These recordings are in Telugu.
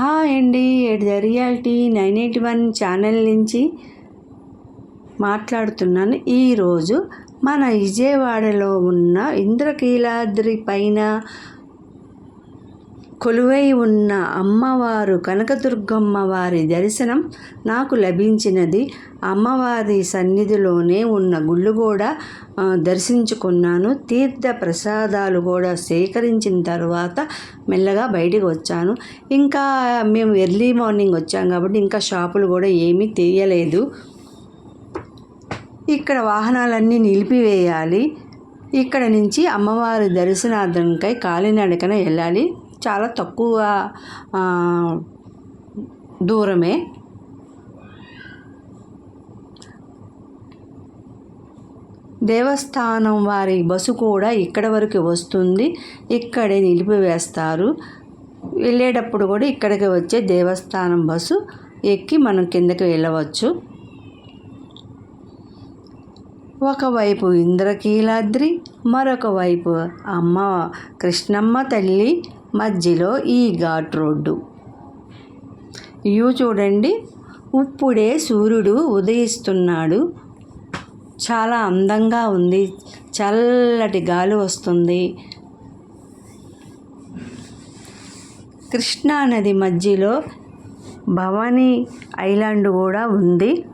హాయ్ అండి. At the reality nine eighty one channel నుంచి మాట్లాడుతున్నాను. ఈరోజు మన విజయవాడలో ఉన్న ఇంద్రకీలాద్రి పైన కొలువై ఉన్న అమ్మవారు కనకదుర్గమ్మ వారి దర్శనం నాకు లభించినది. అమ్మవారి సన్నిధిలోనే ఉన్న గుళ్ళు కూడా దర్శించుకున్నాను. తీర్థ ప్రసాదాలు కూడా సేకరించిన తర్వాత మెల్లగా బయటికి వచ్చాను. ఇంకా మేము ఎర్లీ మార్నింగ్ వచ్చాం కాబట్టి ఇంకా షాపులు కూడా ఏమీ తీయలేదు. ఇక్కడ వాహనాలన్నీ నిలిపివేయాలి. ఇక్కడ నుంచి అమ్మవారి దర్శనార్థంకై కాలినడకన వెళ్ళాలి. చాలా తక్కువ దూరమే. దేవస్థానం వారి బస్సు కూడా ఇక్కడ వరకు వస్తుంది. ఇక్కడే నిలిపివేస్తారు. వెళ్ళేటప్పుడు కూడా ఇక్కడికి వచ్చే దేవస్థానం బస్సు ఎక్కి మనం కిందకి వెళ్ళవచ్చు. ఒకవైపు ఇంద్రకీలాద్రి మరొక వైపు అమ్మ కృష్ణమ్మ తల్లి మధ్యలో ఈ ఘాట్ రోడ్డు. ఇవి చూడండి. ఇప్పుడే సూర్యుడు ఉదయిస్తున్నాడు. చాలా అందంగా ఉంది. చల్లటి గాలి వస్తుంది. కృష్ణానది మధ్యలో భవానీ ఐలాండ్ కూడా ఉంది.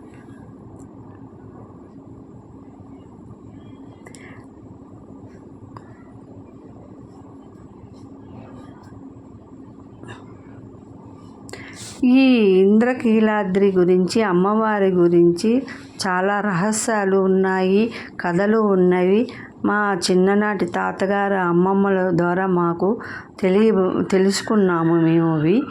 ఈ ఇంద్రకీలాద్రి గురించి అమ్మవారి గురించి చాలా రహస్యాలు ఉన్నాయి కథలు ఉన్నవి. మా చిన్ననాటి తాతగారు అమ్మమ్మల ద్వారా మాకు తెలియ తెలుసుకున్నాము మేము అవి.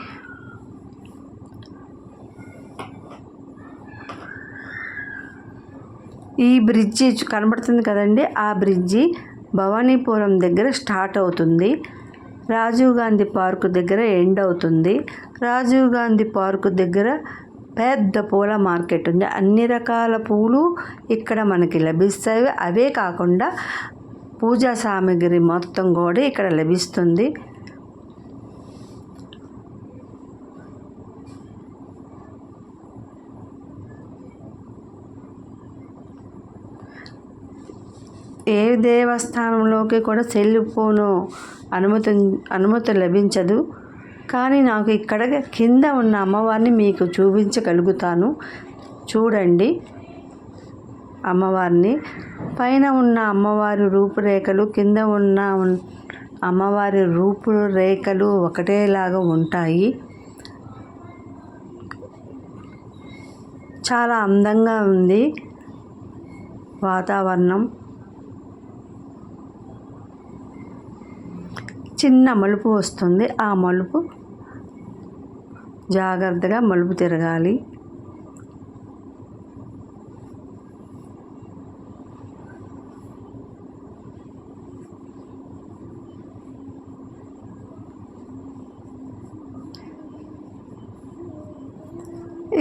ఈ బ్రిడ్జి కనబడుతుంది కదండి? ఆ బ్రిడ్జి భవానీపురం దగ్గర స్టార్ట్ అవుతుంది. రాజీవ్ గాంధీ పార్కు దగ్గర ఎండ్ అవుతుంది. రాజీవ్ గాంధీ పార్కు దగ్గర పెద్ద పూల మార్కెట్ ఉంది. అన్ని రకాల పూలు ఇక్కడ మనకి లభిస్తాయి. అవే కాకుండా పూజా సామాగ్రి మొత్తం కూడా ఇక్కడ లభిస్తుంది. ఏ దేవస్థానంలోకి కూడా సెల్ ఫోను అనుమతి అనుమతి లభించదు. కానీ నాకు ఇక్కడ కింద ఉన్న అమ్మవారిని మీకు చూపించగలుగుతాను. చూడండి. అమ్మవారిని. పైన ఉన్న అమ్మవారి రూపురేఖలు కింద ఉన్న ఉన్- అమ్మవారి రూపురేఖలు ఒకటేలాగా ఉంటాయి. చాలా అందంగా ఉంది వాతావరణం. చిన్న మలుపు వస్తుంది. ఆ మలుపు జాగ్రత్తగా మలుపు తిరగాలి.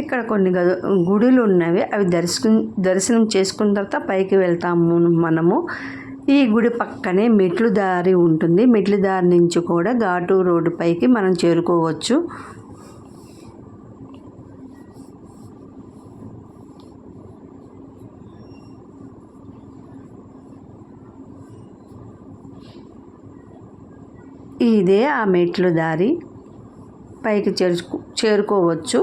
ఇక్కడ కొన్ని గదు గుడులు ఉన్నవి. అవి దర్శనం దర్శనం చేసుకున్న తర్వాత పైకి వెళ్తాము మనము. ఈ గుడి పక్కనే మెట్లు దారి ఉంటుంది. మెట్లు దారి నుంచి కూడా ఘాటు రోడ్డు పైకి మనం చేరుకోవచ్చు. ఇదే ఆ మెట్లు దారి. పైకి చేరుకు చేరుకోవచ్చు.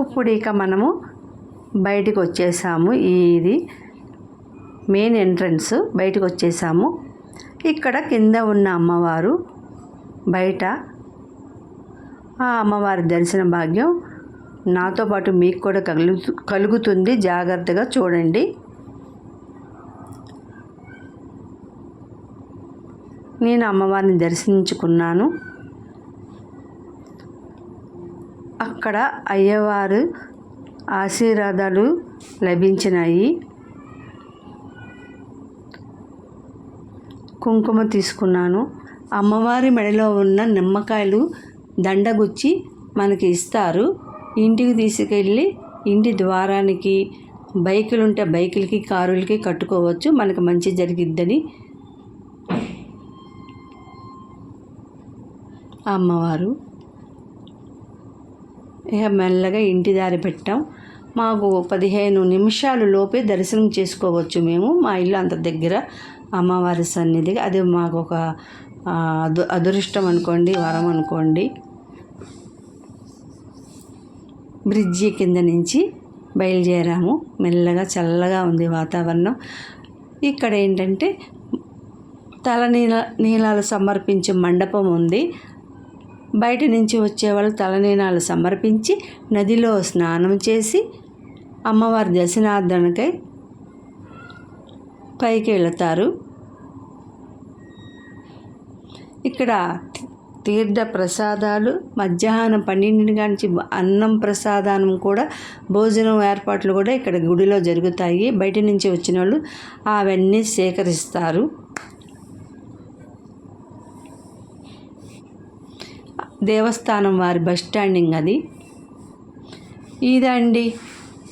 ఇప్పుడు ఇక మనము బయటికి వచ్చేసాము. ఇది మెయిన్ ఎంట్రన్స్ బయటకు వచ్చేసాము ఇక్కడ కింద ఉన్న అమ్మవారు బయట. ఆ అమ్మవారి దర్శన భాగ్యం నాతో పాటు మీకు కూడా కలుగు కలుగుతుంది. జాగ్రత్తగా చూడండి. నేను అమ్మవారిని దర్శించుకున్నాను. అక్కడ అయ్యవారు ఆశీర్వాదాలు లభించినాయి. కుంకుమ తీసుకున్నాను. అమ్మవారి మెడలో ఉన్న నిమ్మకాయలు దండగుచ్చి మనకి ఇస్తారు. ఇంటికి తీసుకెళ్ళి ఇంటి ద్వారానికి బైకులు ఉంటే బైకులకి కారులకి కట్టుకోవచ్చు. మనకు మంచి జరిగిద్దని అమ్మవారు. ఇక మెల్లగా ఇంటి దారి పెట్టాం. మాకు పదిహేను నిమిషాలు లోపే దర్శనం చేసుకోవచ్చు మేము. మా ఇల్లు అంత దగ్గర. అమ్మవారి సన్నిధిగా అది మాకు ఒక అదు అదృష్టం అనుకోండి వరం అనుకోండి. బ్రిడ్జి కింద నుంచి బయలుదేరాము. మెల్లగా చల్లగా ఉంది వాతావరణం. ఇక్కడ ఏంటంటే తల నీల నీలాలు సమర్పించే మండపం ఉంది. బయట నుంచి వచ్చేవాళ్ళు తలనీనాలు సమర్పించి నదిలో స్నానం చేసి అమ్మవారి దర్శనార్థనకై పైకి వెళతారు. ఇక్కడ తీర్థ ప్రసాదాలు మధ్యాహ్నం పన్నెండు నుంచి అన్నం ప్రసాదానం కూడా భోజనం ఏర్పాట్లు కూడా ఇక్కడ గుడిలో జరుగుతాయి. బయట నుంచి వచ్చిన వాళ్ళు అవన్నీ సేకరిస్తారు. దేవస్థానం వారి బస్ స్టాండింగ్ అది. ఇదండి.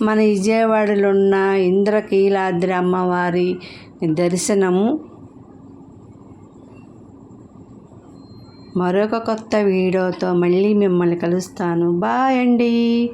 మన విజయవాడలో ఉన్న ఇంద్రకీలాద్రి అమ్మవారి దర్శనము. మరొక కొత్త వీడియోతో మళ్ళీ మిమ్మల్ని కలుస్తాను. బాయ్ అండి.